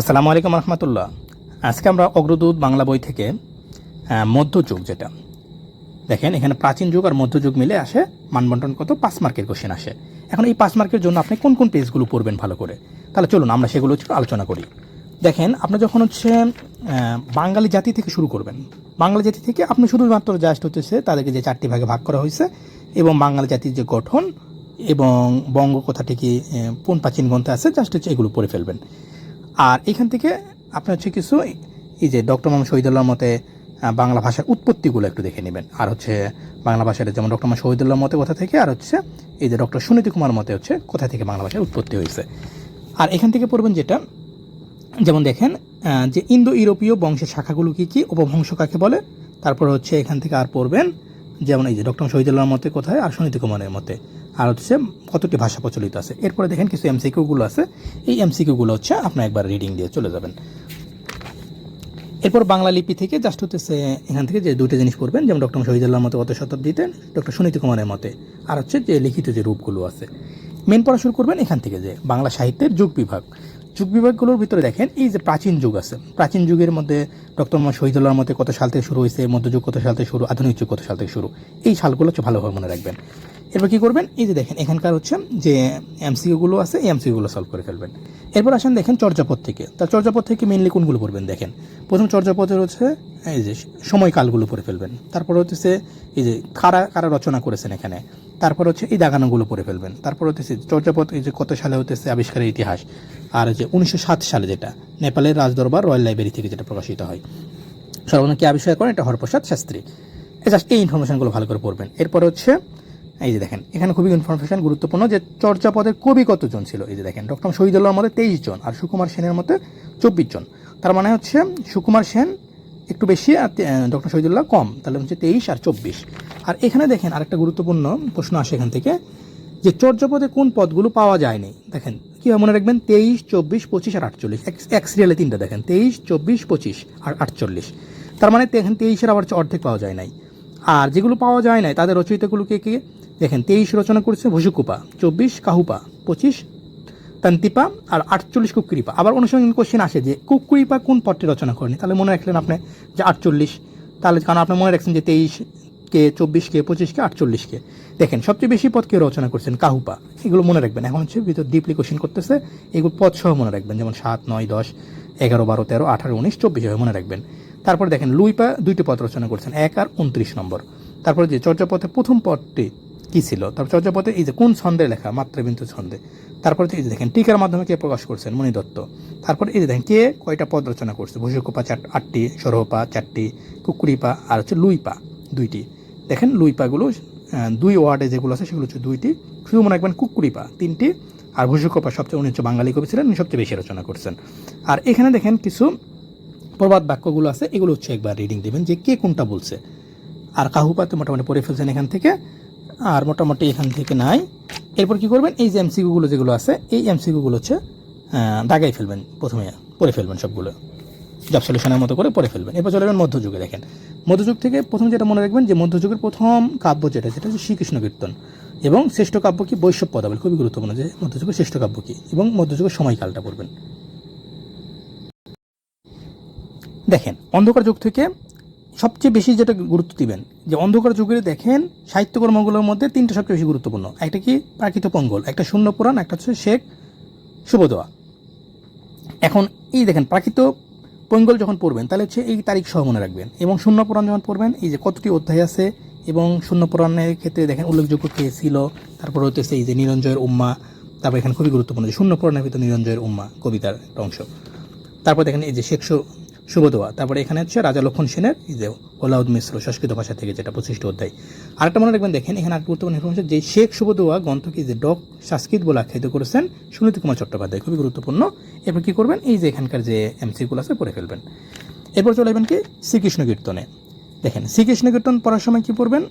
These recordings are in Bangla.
আসসালামু আলাইকুম রহমতুল্লাহ আজকে আমরা অগ্রদূত বাংলা বই থেকে মধ্যযুগ যেটা। দেখেন, এখানে প্রাচীন যুগ আর মধ্যযুগ মিলে আসে, মানবন্টন কত, পাঁচ মার্কের কোশ্চেন আসে। এখন এই পাঁচ মার্কের জন্য আপনি কোন কোন পেজগুলো পড়বেন ভালো করে? তাহলে চলুন, আমরা সেগুলো একটু আলোচনা করি। দেখেন, আপনি যখন হচ্ছে বাঙালি জাতি থেকে শুরু করবেন, বাঙালি জাতি থেকে আপনি শুধুমাত্র জাস্ট হচ্ছে তাদেরকে যে চারটি ভাগে ভাগ করা হয়েছে, এবং বাঙালি জাতির যে গঠন, এবং বঙ্গ কথাটি কি কোন প্রাচীন গ্রন্থে আছে জাস্ট হচ্ছে এগুলো পড়ে ফেলবেন। আর এখান থেকে আপনার হচ্ছে কিছু এই যে ডক্টর মোহাম্মদ শহীদুল্লাহর মতে বাংলা ভাষার উৎপত্তিগুলো একটু দেখে নেবেন। আর হচ্ছে বাংলা ভাষার যেমন ডক্টর মোহাম্মদ শহীদুল্লাহর মতে কোথা থেকে, আর হচ্ছে এই যে ডক্টর সুনীতি কুমার মতে হচ্ছে কোথা থেকে বাংলা ভাষার উৎপত্তি হয়েছে। আর এখান থেকে পড়বেন যেটা, যেমন দেখেন যে ইন্দো ইউরোপীয় বংশের শাখাগুলো কী কী উপবংশ কাকে বলে? তারপর হচ্ছে এখান থেকে আর পড়বেন, যেমন এই যে ডক্টর শহীদুল্লাহর মতে কোথায়, আর সুনীতি কুমারের মতে। আর হচ্ছে কতটি ভাষা প্রচলিত আছে। এরপরে দেখেন কিছু এমসিকিউগুলো আছে। এই এমসিকিউগুলো হচ্ছে আপনার একবার রিডিং দিয়ে চলে যাবেন। এরপর বাংলা লিপি থেকে জাস্ট হচ্ছে এখান থেকে যে দুটো জিনিস পড়বেন, যেমন ডক্টর শহীদুল্লাহর মতে কত শতাব্দীতে, ডক্টর সুনীত কুমারের মতে। আর হচ্ছে যে লিখিত যে রূপগুলো আছে। মেন পড়া শুরু করবেন এখান থেকে যে বাংলা সাহিত্যের যুগ বিভাগ। যুগ বিভাগগুলোর ভিতরে দেখেন এই যে প্রাচীন যুগ আছে। প্রাচীন যুগের মধ্যে ডক্টর মোহাম্মদ শহীদুল্লাহর মতে কত সাল থেকে শুরু হয়েছে, মধ্যযুগ কত সাল থেকে শুরু, আধুনিক যুগ কত সাল থেকে শুরু, এই সালগুলো হচ্ছে ভালোভাবে মনে রাখবেন। এরপর কী করবেন? এই যে দেখেন, এখানকার হচ্ছে যে এমসিকিউগুলো আছে, এই এমসিকিউগুলো সলভ করে ফেলবেন। এরপর আসেন দেখেন চর্যাপদ থেকে। তার চর্যাপদ থেকে মেনলি কোনগুলো পড়বেন দেখেন? প্রথম চর্যাপদের হচ্ছে এই যে সময়কালগুলো পড়ে ফেলবেন। তারপর হচ্ছে এই যে কারা কারা রচনা করেছেন এখানে? তারপর হচ্ছে এই দাগানোগুলো পড়ে ফেলবেন। তারপর হচ্ছে চর্যাপদ এই যে কত সালে হতেছে আবিষ্কারের ইতিহাস? আর যে উনিশশো সাত সালে যেটা নেপালের রাজদরবার রয়্যাল লাইব্রেরি থেকে যেটা প্রকাশিত হয়। সর্বপ্রথম কি আবিষ্কার করেন? এটা হরপ্রসাদ শাস্ত্রী। জাস্ট এই ইনফরমেশনগুলো ভালো করে পড়বেন। এরপর হচ্ছে, এই যে দেখেন, এখানে খুবই ইনফরমেশন গুরুত্বপূর্ণ যে চর্যাপদের কবি কতজন ছিল? এই যে দেখেন, ডক্টর শহীদুল্লাহর মধ্যে তেইশ জন আর সুকুমার সেনের মধ্যে চব্বিশ জন। তার মানে হচ্ছে সুকুমার সেন একটু বেশি আর ডক্টর শহীদুল্লাহ কম। তাহলে হচ্ছে তেইশ আর চব্বিশ। আর এখানে দেখেন আরেকটা গুরুত্বপূর্ণ প্রশ্ন আসে এখান থেকে। যে চর্যাপদে কোন পদগুলো পাওয়া যায়নি দেখেন, কীভাবে মনে রাখবেন? তেইশ, চব্বিশ, পঁচিশ আর আটচল্লিশ। এক সিরিয়ালে তিনটা দেখেন। তেইশ, চব্বিশ, পঁচিশ আর আটচল্লিশ। তার মানে দেখেন, তেইশের আবার অর্ধেক পাওয়া যায় নাই। আর যেগুলো পাওয়া যায় নাই, তাদের রচয়িতাগুলোকে কে দেখেন, তেইশ রচনা করেছে ভুসুকুপা, চব্বিশ কাহুপা, পঁচিশ তান্তিপা আর আটচল্লিশ কুকুরিপা। আবার অনুসঙ্গিক কোশ্চেন আসে যে কুকুরিপা কোন পদটি রচনা করেনি? তাহলে মনে রাখলেন আপনি যে আটচল্লিশ। তাহলে কারণ আপনি মনে রাখছেন যে তেইশ কে, চব্বিশ কে, পঁচিশ কে, আটচল্লিশ কে? দেখেন, সবচেয়ে বেশি পদ কে রচনা করছেন? কাহুপা। এগুলো মনে রাখবেন, এখন হচ্ছে ভিতর ডিপলি কোশ্চেন করতেছে, এগুলো পদ সহ মনে রাখবেন, যেমন সাত, নয়, দশ, এগারো, বারো, তেরো, আঠারো, উনিশ, চব্বিশ হয়ে মনে রাখবেন। তারপর দেখেন, লুইপা দুইটি পদ রচনা করছেন, এক আর উনত্রিশ নম্বর। তারপর যে চর্যাপথে প্রথম পদটি কি ছিল? তারপর চর্যাপথে এই যে কোন ছন্দে লেখা? মাত্রাবিন্দু ছন্দে। তারপর এই যে দেখেন, টিকার মাধ্যমে কে প্রকাশ করছেন? মণি দত্ত তারপর এই যে দেখেন, কে কয়টা পদ রচনা করছে? ভূষকপা চার, আটটি সরহপা চারটি, কুকুরিপা আর হচ্ছে লুইপা দুইটি। দেখেন লুইপাগুলো আহ, দুই ওয়ার্ডে যেগুলো আছে সেগুলো হচ্ছে দুইটি। শুধু মনে রাখবেন কুকুরিপা তিনটি। আর ভূষকপা সবচেয়ে উনি হচ্ছে বাঙালি কবি ছিলেন সবচেয়ে বেশি রচনা করছেন। আর এখানে দেখেন কিছু প্রবাদ বাক্যগুলো আছে এগুলো হচ্ছে একবার রিডিং দেবেন যে কে কোনটা বলছে। আর কাহুপাতে মোটামুটি পড়ে ফেলছেন এখান থেকে আর মোটামুটি এখান থেকে নাই। এরপর কি করবেন? এই যে এমসিকিউগুলো যেগুলো আছে এই এমসিকিউগুলো হচ্ছে দাগাই ফেলবেন প্রথমে পড়ে ফেলবেন সবগুলো। জব সলিউশনের মতো করে পড়ে ফেলবেন। এরপর চলে যাবেন মধ্যযুগে দেখেন। মধ্যযুগ থেকে প্রথম যেটা মনে রাখবেন যে মধ্যযুগের প্রথম কাব্য যেটা, সেটা হচ্ছে শ্রীকৃষ্ণ কীর্তন। এবং শ্রেষ্ঠ কাব্য কি? বৈষ্ণব পদাবলী, খুবই গুরুত্বপূর্ণ যে মধ্যযুগের শ্রেষ্ঠ কাব্য কি? এবং মধ্যযুগের সময়কালটা পড়বেন। দেখেন, অন্ধকার যুগ থেকে সবচেয়ে বেশি যেটা গুরুত্ব দিবেন, যে অন্ধকার যুগের দেখেন সাহিত্যকর্মগুলোর মধ্যে তিনটা সবচেয়ে বেশি গুরুত্বপূর্ণ। একটা কি? প্রাকৃত পঙ্গল, একটা শূন্য পুরাণ, একটা হচ্ছে শেখ শুভদোয়া এখন এই দেখেন, প্রাকৃত পঙ্গল যখন পড়বেন, তাহলে হচ্ছে এই তারিখ সহ মনে রাখবেন। এবং শূন্য পুরাণ যখন পড়বেন, এই যে কতটি অধ্যায় আছে, এবং শূন্য পুরাণের ক্ষেত্রে দেখেন উল্লেখযোগ্য কে ছিল, তারপর হতেছে এই যে নিরঞ্জয়ের উম্মা, তারপর এখানে খুবই গুরুত্বপূর্ণ যে শূন্য পুরাণের ভিতর নিরঞ্জয়ের উম্মা, কবিতার অংশ। তারপর দেখেন এই যে শেখ শু- শুভদোয়া তারপরে এখানে হচ্ছে রাজা লক্ষণ সেনের যে ওলাউদ মিশ্র সংস্কৃত ভাষা থেকে যেটা পঁচিশটি অধ্যায়। আরেকটা মনে রাখবেন, দেখেন এখানে আর গুরুত্বপূর্ণ ইনফরমেশন যে শেখ শুভদোয়া গ্রন্থকে যে ডক সংস্কৃত বলে আখ্যায়িত করেছেন সুনীতি কুমার চট্টোপাধ্যায়, খুবই গুরুত্বপূর্ণ। এরপর কী করবেন? এই যে এখানকার যে এমসিগুলো আছে পড়ে ফেলবেন। এরপর চলে যাবেন কি? শ্রীকৃষ্ণ কীর্তনে। দেখেন, শ্রীকৃষ্ণ কীর্তন পড়ার সময় কী পড়বেন?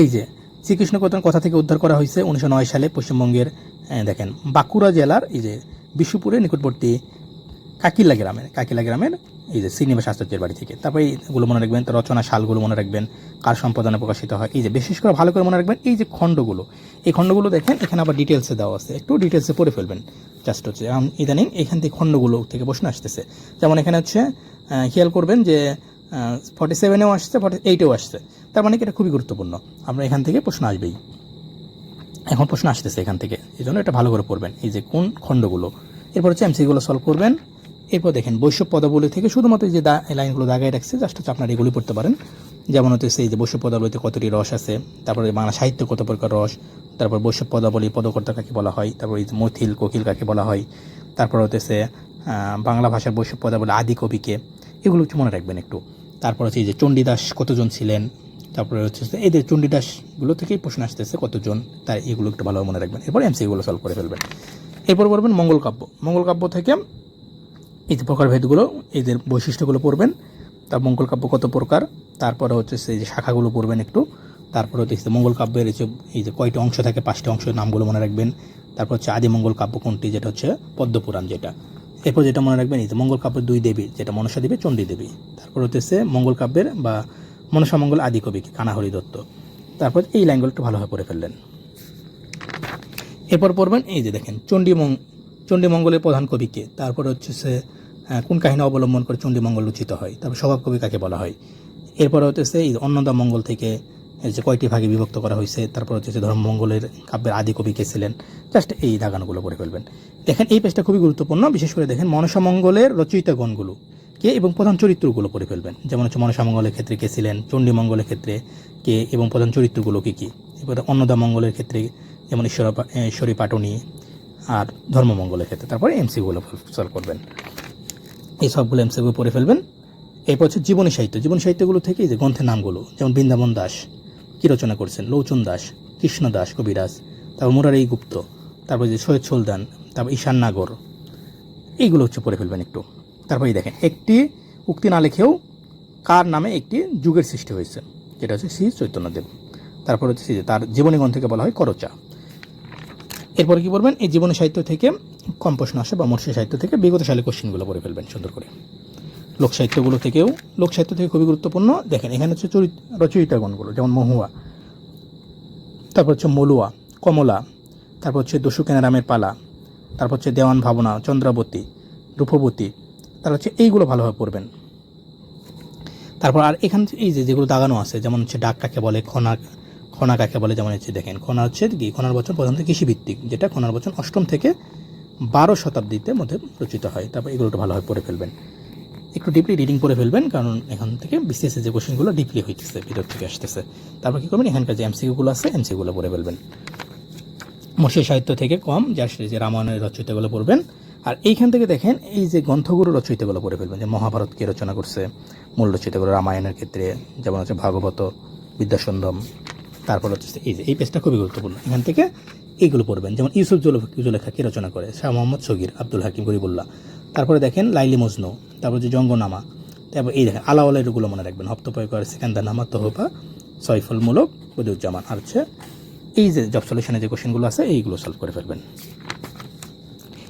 এই যে শ্রীকৃষ্ণ কীর্তন কথা থেকে উদ্ধার করা হয়েছে উনিশশো নয় সালে পশ্চিমবঙ্গের দেখেন, বাঁকুড়া জেলার এই যে বিষ্ণুপুরের নিকটবর্তী কাকিল্লা গ্রামের, কাকিলা গ্রামের এই যে শ্রীনিবাস আচার্যের বাড়ি থেকে। তারপরে এইগুলো মনে রাখবেন তার রচনা শালগুলো মনে রাখবেন, কার সম্পাদনে প্রকাশিত হয়, এই যে বিশেষ করে ভালো করে মনে রাখবেন, এই যে খণ্ডগুলো, এই খণ্ডগুলো দেখেন, এখানে আবার ডিটেলসে দেওয়া আছে, একটু ডিটেলসে পড়ে ফেলবেন জাস্ট হচ্ছে এখন ইদানিং এখান থেকে খণ্ডগুলো থেকে প্রশ্ন আসতেছে। যেমন এখানে হচ্ছে খেয়াল করবেন যে ফর্টি সেভেনেও আসছে ফর্টি এইটেও আসছে, তার মানে কি এটা খুবই গুরুত্বপূর্ণ আপনার এখান থেকে প্রশ্ন আসবেই। এখন প্রশ্ন আসতেছে এখান থেকে, এই জন্য এটা ভালো করে পড়বেন, এই যে কোন খণ্ডগুলো, এরপর হচ্ছে এমসিগুলো সলভ করবেন এরপর দেখেন, বৈশ্ব পদাবলী থেকে শুধুমাত্র যে লাইনগুলো দাগায় রাখছে জাস্ট হচ্ছে আপনারা এগুলি পড়তে পারেন। যেমন হচ্ছে এই যে বৈশ্ব পদাবলীতে কতটি রস আছে, তারপরে বাংলা সাহিত্য কত প্রকার রস, তারপর বৈশ্ব পদাবলী পদকর্তা কাকে বলা হয়, তারপর মথিল কোকিল কাকে বলা হয়, তারপর হতেছে বাংলা ভাষার বৈশ্ব পদাবলী আদি কবিকে, এগুলো একটু মনে রাখবেন একটু। তারপর হচ্ছে এই যে চণ্ডীদাস কতজন ছিলেন, তারপরে হচ্ছে এদের চণ্ডীদাসগুলো থেকেই প্রশ্ন আসতেছে কতজন তাই এগুলো একটু ভালো মনে রাখবেন। এরপর এমসিগুলো সলভ করে ফেলবেন। এরপর বলবেন মঙ্গল কাব্য। মঙ্গল কাব্য থেকে এই প্রকারভেদগুলো এদের বৈশিষ্ট্যগুলো পড়বেন। তার মঙ্গল কাব্য কত প্রকার, তারপরে হচ্ছে সেই যে শাখাগুলো পড়বেন একটু, তারপরে হচ্ছে মঙ্গল কাব্যের যে, এই যে কয়টি অংশ থাকে, পাঁচটি অংশের নামগুলো মনে রাখবেন। তারপর হচ্ছে আদি মঙ্গল কাব্য কোনটি, যেটা হচ্ছে পদ্মপুরাণ যেটা। এরপর যেটা মনে রাখবেন, এই যে মঙ্গল কাব্যের দুই দেবী, যেটা মনসা দেবী চণ্ডী দেবী। তারপর হচ্ছে মঙ্গল কাব্যের বা মনসা মঙ্গল আদি কবি কানাহরি দত্ত। তারপর এই লাইনগুলো একটু ভালোভাবে পড়ে ফেললেন। এরপর পড়বেন, এই যে দেখেন চণ্ডীমঙ্গ চণ্ডীমঙ্গলের প্রধান কবিকে তারপর হচ্ছে সে কোন কাহিনী অবলম্বন করে চণ্ডীমঙ্গল রচিত হয়? তারপর স্বভাব কবি কাকে বলা হয়? এরপর হচ্ছে এই অন্নদা মঙ্গল থেকে যে কয়টি ভাগে বিভক্ত করা হয়েছে তারপর হচ্ছে ধর্মমঙ্গলের কাব্যের আদি কবি কে ছিলেন? জাস্ট এই দাগানগুলো পড়ে ফেলবেন। দেখেন, এই পেজটা খুবই গুরুত্বপূর্ণ। বিশেষ করে দেখেন, মনসা মঙ্গলের রচয়িতাগণগুলো কে এবং প্রধান চরিত্রগুলো পড়ে ফেলবেন। যেমন হচ্ছে মনসা মঙ্গলের ক্ষেত্রে কে ছিলেন, চণ্ডী মঙ্গলের ক্ষেত্রে কে এবং প্রধান চরিত্রগুলো কী কী? এবার অন্নদা মঙ্গলের ক্ষেত্রে যেমন ঈশ্বর ঈশ্বরী পাটনি আর ধর্মমঙ্গলের ক্ষেত্রে। তারপরে এমসিগুলো সলভ করবেন। এই সবগুলো এমসিগুলো পড়ে ফেলবেন। এরপর হচ্ছে জীবনী সাহিত্য। জীবনী সাহিত্যগুলো থেকে যে গ্রন্থের নামগুলো, যেমন বৃন্দাবন দাস, কী রচনা করছেন? লৌচন দাস, কৃষ্ণ দাস, কবিরাজ, তারপর মুরারি গুপ্ত, তারপর যে সৈয়দ সুলতান, তারপর ঈশান নাগর, এইগুলো হচ্ছে পড়ে ফেলবেন একটু। তারপরে দেখেন, একটি উক্তি না লিখেও কার নামে একটি যুগের সৃষ্টি হয়েছে? যেটা হচ্ছে শ্রী চৈতন্যদেব। তারপর হচ্ছে তার জীবনী গ্রন্থকে বলা হয় করচা। এরপরে কি বলবেন? এই জীবনী সাহিত্য থেকে কম প্রশ্ন আসে বা মৎস্য সাহিত্য থেকে বিগত সালে কোশ্চেনগুলো পড়ে ফেলবেন সুন্দর করে। লোক সাহিত্যগুলো থেকেও, লোক সাহিত্য থেকে খুবই গুরুত্বপূর্ণ। দেখেন, এখানে হচ্ছে চরিত, রচয়িতাগণগুলো, যেমন মহুয়া, তারপর হচ্ছে মলুয়া, কমলা, তারপর হচ্ছে দস্যুকেনা রামের পালা, তারপর হচ্ছে দেওয়ান ভাবনা, চন্দ্রাবতী, রূপবতী, তার হচ্ছে এইগুলো ভালোভাবে পড়বেন। তারপর আর এখানে এই যে যেগুলো দাগানো আছে, যেমন হচ্ছে ডাক কাকে বলে খনা খনা কাকে বলে যেমন হচ্ছে দেখেন, খনা হচ্ছে কি? খনার বচন প্রধানত কৃষিভিত্তিক, যেটা খনার বচন অষ্টম থেকে বারো শতাব্দীতে মধ্যে রচিত হয়। তারপর এগুলো একটু ভালোভাবে পড়ে ফেলবেন। একটু ডিপলি রিডিং করে ফেলবেন, কারণ এখান থেকে বিসিএসের যে কোশ্চেনগুলো ডিপলি হইতেছে, ভিতর থেকে আসতেছে। তারপর কী করবেন? এখানকার যে এমসিকিউগুলো আছে এমসিকিউগুলো পড়ে ফেলবেন। মৎস্য সাহিত্য থেকে কম, যার যে রামায়ণের রচয়িতাগুলো পড়বেন। আর এইখান থেকে দেখেন, এই যে গ্রন্থগুলো রচয়িতাগুলো পড়ে ফেলবেন, যে মহাভারত কে রচনা করছে, মূল রচয়িতাগুলো রামায়ণের ক্ষেত্রে, যেমন হচ্ছে ভাগবত বিদ্যাসন্দম তারপর হচ্ছে এই যে, এই পেজটা খুবই গুরুত্বপূর্ণ। এখান থেকে এইগুলো পড়বেন। যেমন ইউসুফ জুল- জুলেখা কে রচনা করে, শাহ মোহাম্মদ সগির আব্দুল হাকিম গরিবুল্লাহ তারপরে দেখেন লাইলি মজনু, তারপর যে জঙ্গনামা। তারপর এই দেখেন আলাওয়ালেরগুলো মনে রাখবেন। হপ্তপয়কর সিকান্দার নামা তহবা সয়ফুল মুলক বদিউজ্জামান আর হচ্ছে এই যে জব সলিউশনের যে কোশ্চেনগুলো আছে, এইগুলো সলভ করে ফেলবেন।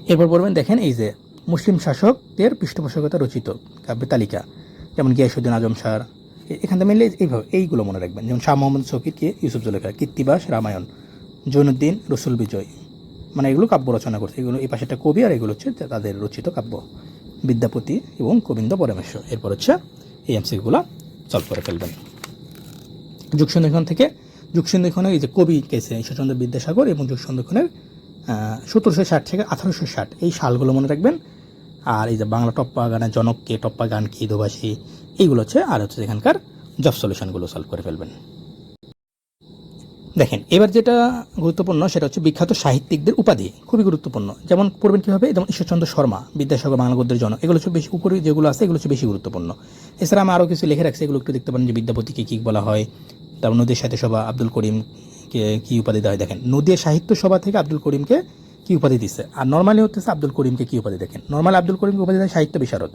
এরপর পড়বেন, দেখেন এই যে মুসলিম শাসকদের পৃষ্ঠপোষকতা রচিত কাব্যের তালিকা। যেমন গিয়াসুদ্দিন আজম শাহ এখান থেকে মিললে এইভাবে, এইগুলো মনে রাখবেন। যেমন শাহ মোহাম্মদ শকির কে ইউসুফ জুলেখা কীর্তিবাস রামায়ণ, জৈনুদ্দিন, রসুল বিজয়। মানে এগুলো কাব্য রচনা করছে। এগুলো এই পাশেটা কবি আর এগুলো হচ্ছে তাদের রচিত কাব্য। বিদ্যাপতি এবং গোবিন্দ পরমেশ্বর। এরপর হচ্ছে এই এমসিগুলো সলভ করে ফেলবেন। যুগসন্ধিক্ষণ থেকে যুগসন্ধিক্ষণের এই যে কবি কেছে, ঈশ্বরচন্দ্র বিদ্যাসাগর এবং যুগসন্ধিক্ষণের সতেরোশো ষাট থেকে আঠারোশো ষাট, এই সালগুলো মনে রাখবেন। আর এই যে বাংলা টপ্পা গানের জনককে টপ্পা গান কি, দোভাষী এইগুলো হচ্ছে আর হচ্ছে এখানকার জব সলিউশনগুলো সলভ করে ফেলবেন। দেখেন, এবার যেটা গুরুত্বপূর্ণ সেটা হচ্ছে বিখ্যাত সাহিত্যিকদের উপাধি, খুবই গুরুত্বপূর্ণ। যেমন পড়বেন কীভাবে? যেমন ঈশ্বরচন্দ্র শর্মা, বিদ্যাসাগর বাংলা গদ্যের জন এগুলো হচ্ছে বেশি উপরে যেগুলো আছে, এগুলো হচ্ছে বেশি গুরুত্বপূর্ণ। এছাড়া আমি আরও কিছু লিখে রাখছি, এগুলো একটু দেখতে পারেন যে বিদ্যাপতিকে কী বলা হয়। তারপর নদীর সাহিত্য সভা, আব্দুল করিমকে কী উপাধি দেওয়া হয়? দেখেন, নদীর সাহিত্য সভা থেকে আব্দুল করিমকে কী উপাধি দিচ্ছে আর নর্মালি হচ্ছে আব্দুল করিমকে কী উপাধি দেখেন? নর্মাল আব্দুল করিমকে উপাধি দেয় সাহিত্য বিশারদ।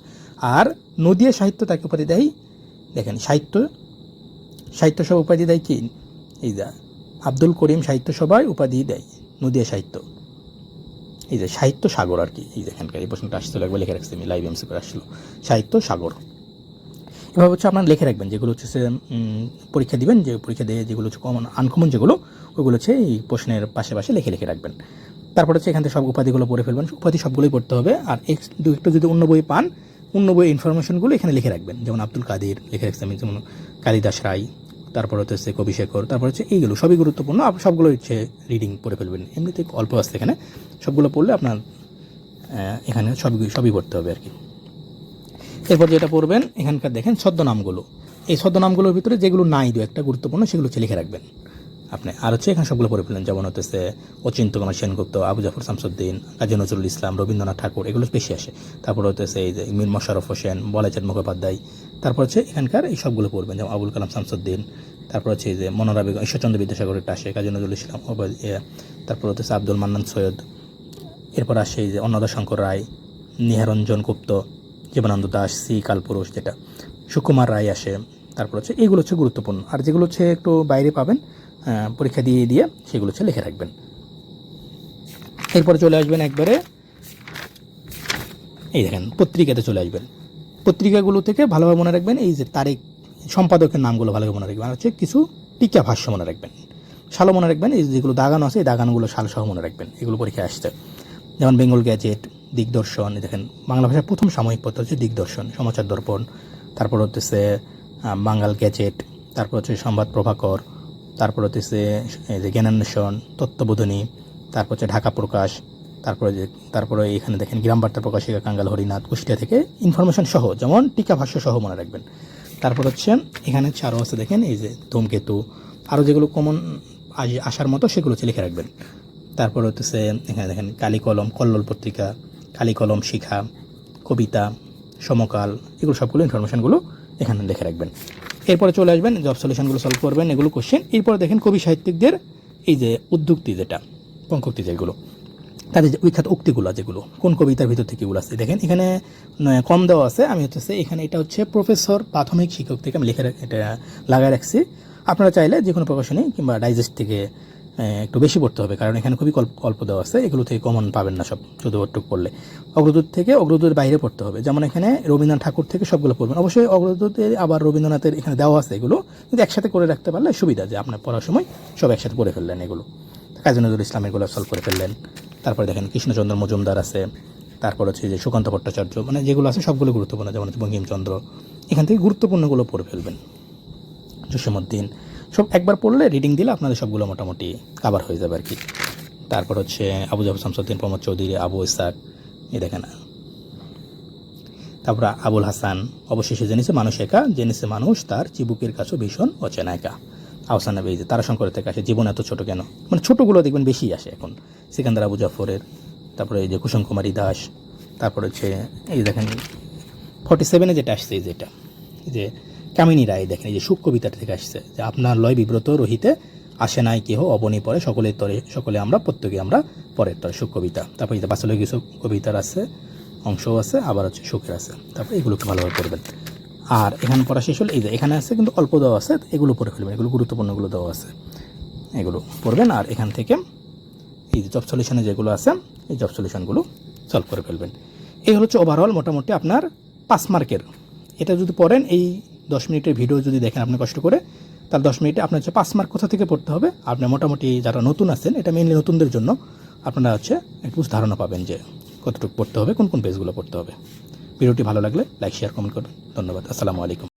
আর নদীয়া সাহিত্য তাকে উপাধি দেয়, দেখেন সাহিত্য সাহিত্য সভা উপাধি দেয় কি? এই যা আব্দুল করিম সাহিত্য সভায় উপাধি দেয় নদিয়া সাহিত্য। এই যে সাহিত্য সাগর আর কি, এই দেখেন এই প্রশ্নটা আসছিল, একবার লিখে রাখছি আমি লাইভ এমসি করে আসছিল। সাহিত্য সাগর। এভাবে হচ্ছে আপনার লিখে রাখবেন, যেগুলো হচ্ছে পরীক্ষা দিবেন, যে পরীক্ষা দিয়ে যেগুলো হচ্ছে কমন আনকমন যেগুলো ওইগুলো হচ্ছে এই প্রশ্নের পাশে পাশে লিখে লিখে রাখবেন। তারপর হচ্ছে এখান থেকে সব উপাধিগুলো পড়ে ফেলবেন। উপাধি সবগুলোই পড়তে হবে। আর এক্স দু, একটু যদি অন্য বই পান, অন্য বই ইনফরমেশনগুলো এখানে লিখে রাখবেন। যেমন আব্দুল কাদের লিখে রাখছি আমি, যেমন কালিদাস রায়, তারপর হচ্ছে কবি শেখর, তারপর হচ্ছে এইগুলো সবই গুরুত্বপূর্ণ। সবগুলো হচ্ছে রিডিং পড়ে ফেলবেন। এমনিতে অল্প আসছে এখানে। সবগুলো পড়লে আপনার এখানে সবই সবই পড়তে হবে আর কি এরপর যেটা পড়বেন, এখানকার দেখেন ছদ্মনামগুলো। এই ছদ্মনামগুলোর ভিতরে যেগুলো নাই দু একটা গুরুত্বপূর্ণ সেগুলো হচ্ছে লিখে রাখবেন। আপনি আর হচ্ছে এখানে সবগুলো পড়ে ফেলেন যেমন হতেছে অচিন্ত কুমার সেনগুপ্ত আবু জাফর শামসুদ্দিন কাজী নজরুল ইসলাম রবীন্দ্রনাথ ঠাকুর এগুলো বেশি আসে। তারপর হতেছে এই যে মীর মোশারফ হোসেন বলাচাঁদ মুখোপাধ্যায় তারপর হচ্ছে এখানকার এই সবগুলো পড়বেন যেমন আবুল কালাম শামসুদ্দিন তারপর হচ্ছে এই যে মনোরা বেগম ঈশ্বরচন্দ্র বিদ্যাসাগরেরটা আসে কাজী নজরুল ইসলাম ইয়ে, তারপর হতেছে আব্দুল মান্নান সৈয়দ এরপর আসে এই যে অন্নদা শঙ্কর রায় নিহারঞ্জন গুপ্ত জীবনানন্দ দাস সি কালপুরুষ যেটা সুকুমার রায় আসে তারপর হচ্ছে এইগুলো হচ্ছে গুরুত্বপূর্ণ। আর যেগুলো হচ্ছে একটু বাইরে পাবেন পরীক্ষা দিয়ে দিয়ে সেগুলো হচ্ছে লিখে রাখবেন। এরপরে চলে আসবেন একবারে এই দেখেন, পত্রিকাতে চলে আসবেন। পত্রিকাগুলো থেকে ভালোভাবে মনে রাখবেন, এই যে তারিখ, সম্পাদকের নামগুলো ভালোভাবে মনে রাখবেন, আর হচ্ছে কিছু টিকা ভাষ্য মনে রাখবেন। সালও মনে রাখবেন, এই যেগুলো দাগানো আছে, এই দাগানগুলো সাল সহ মনে রাখবেন, এগুলো পরীক্ষায় আসছে। যেমন বেঙ্গল গ্যাজেট, দিগদর্শন দেখেন, বাংলা ভাষার প্রথম সাময়িক পত্র হচ্ছে দিগদর্শন, সমাচার দর্পণ, তারপর হচ্ছে বাঙ্গাল গ্যাজেট, তারপর হচ্ছে সংবাদ প্রভাকর তারপর হচ্ছে এই যে জ্ঞানান্বেষণ, তত্ত্ববোধনী, তারপর হচ্ছে ঢাকা প্রকাশ, তারপরে যে, তারপরে এখানে দেখেন গ্রাম বার্তা প্রকাশিকা, কাঙ্গাল, হরিনাথ, কুষ্টিয়া থেকে ইনফরমেশন সহ, যেমন টিকা ভাষ্য সহ মনে রাখবেন। তারপর হচ্ছে, এখানে আরও আছে দেখেন, এই যে ধূমকেতু আরও যেগুলো কমন আসার মতো সেগুলো হচ্ছে লিখে রাখবেন। তারপর হচ্ছে এখানে দেখেন কালী কলম কল্লোল পত্রিকা কালী কলম শিখা, কবিতা, সমকাল, এগুলো সবগুলো ইনফরমেশনগুলো এখানে লিখে রাখবেন। এরপরে চলে আসবেন জব সলিউশনগুলো সলভ করবেন, এগুলো কোশ্চেন এরপরে দেখেন কবি সাহিত্যিকদের এই যে উদ্যুক্তি যেটা, পঙ্কক্তি যেগুলো, তাদের যে বিখ্যাত উক্তিগুলো যেগুলো, কোন কবিতার ভিতর থেকে এগুলো আছে দেখেন এখানে কম দেওয়া আছে, আমি হচ্ছে এখানে এটা হচ্ছে প্রফেসর প্রাথমিক শিক্ষক থেকে আমি লেখা এটা লাগায় রাখছি। আপনারা চাইলে যে কোনো প্রকাশনী কিংবা ডাইজেস্ট থেকে একটু বেশি পড়তে হবে, কারণ এখানে খুবই অল্প দেওয়া আছে, এগুলো থেকে কমন পাবেন না সব ওটুক পড়লে। অগ্রদূত থেকে অগ্রদূতের বাইরে পড়তে হবে, যেমন এখানে রবীন্দ্রনাথ ঠাকুর থেকে সবগুলো পড়বেন। অবশ্যই অগ্রদূতের, আবার রবীন্দ্রনাথের এখানে দেওয়া আছে এগুলো, কিন্তু একসাথে করে রাখতে পারলে সুবিধা যে আপনার পড়ার সময় সব একসাথে পড়ে ফেললেন এগুলো। কাজী নজরুল ইসলাম এগুলো সলভ করে ফেললেন। তারপরে দেখেন কৃষ্ণচন্দ্র মজুমদার আছে, তারপর হচ্ছে যে সুকান্ত ভট্টাচার্য মানে যেগুলো আছে সবগুলো গুরুত্বপূর্ণ, যেমন হচ্ছে বঙ্কিমচন্দ্র। এখান থেকে গুরুত্বপূর্ণগুলো পড়ে ফেলবেন। জসীমউদ্দিন সব একবার পড়লে রিডিং দিলে আপনাদের সবগুলো মোটামুটি কাভার হয়ে যাবে আর কি তারপর হচ্ছে আবু জাফর শামসুদ্দিন, প্রমোদ চৌধুরী, আবু ইসাক এই না তারপর আবুল হাসান, অবশেষে জেনেছে মানুষ একা, জেনেছে মানুষ তার চিবুকের কাছেও ভীষণ অচেনা একা। আহসান নবী যে তারাশঙ্করের থেকে আসে, জীবন এত ছোট কেন? মানে ছোটোগুলো দেখবেন বেশি আসে এখন। সিকান্দার আবু জাফরের, তারপরে এই যে কুসুম কুমারী দাস, তারপর হচ্ছে এই দেখেন ফর্টি সেভেনে যেটা আসছে, এই যেটা এই যে কামিনী রায় দেখেন, এই যে সুখ কবিতাটা থেকে আসছে, যে আপনার লয় বিব্রত রহিতে আসে নাই কেহ, অবনী পরে সকলের তরে, সকলে আমরা, প্রত্যেকে আমরা পরের তরে সুখ কবিতা তারপর যে বাসলে কিছু কবিতার আছে, অংশও আছে, আবার হচ্ছে সুখের আছে। তারপর এগুলোকে ভালোভাবে পড়বেন। আর এখানে পড়া শেষ হলে, এই যে এখানে আছে কিন্তু অল্প দেওয়া আছে, এগুলো পড়ে ফেলবেন, এগুলো গুরুত্বপূর্ণগুলো দেওয়া আছে। এগুলো পড়বেন, আর এখান থেকে এই যে জব সলিউশনে যেগুলো আছে, এই জব সলিউশনগুলো সলভ করে ফেলবেন। এই হচ্ছে ওভারঅল মোটামুটি আপনার পাঁচ মার্কের। এটা যদি পড়েন, এই দশ মিনিটের ভিডিও যদি দেখেন আপনি কষ্ট করে, তাহলে দশ মিনিটে আপনার হচ্ছে পাঁচ মার্ক কোথা থেকে পড়তে হবে? আপনি মোটামুটি যারা নতুন আছেন, এটা মেনলি নতুনদের জন্য আপনারা হচ্ছে একটু ধারণা পাবেন যে কতটুকু পড়তে হবে, কোন কোন পেজগুলো পড়তে হবে। ভিডিওটি ভালো লাগলে লাইক শেয়ার কমেন্ট করবেন। ধন্যবাদ। আসসালামু আলাইকুম।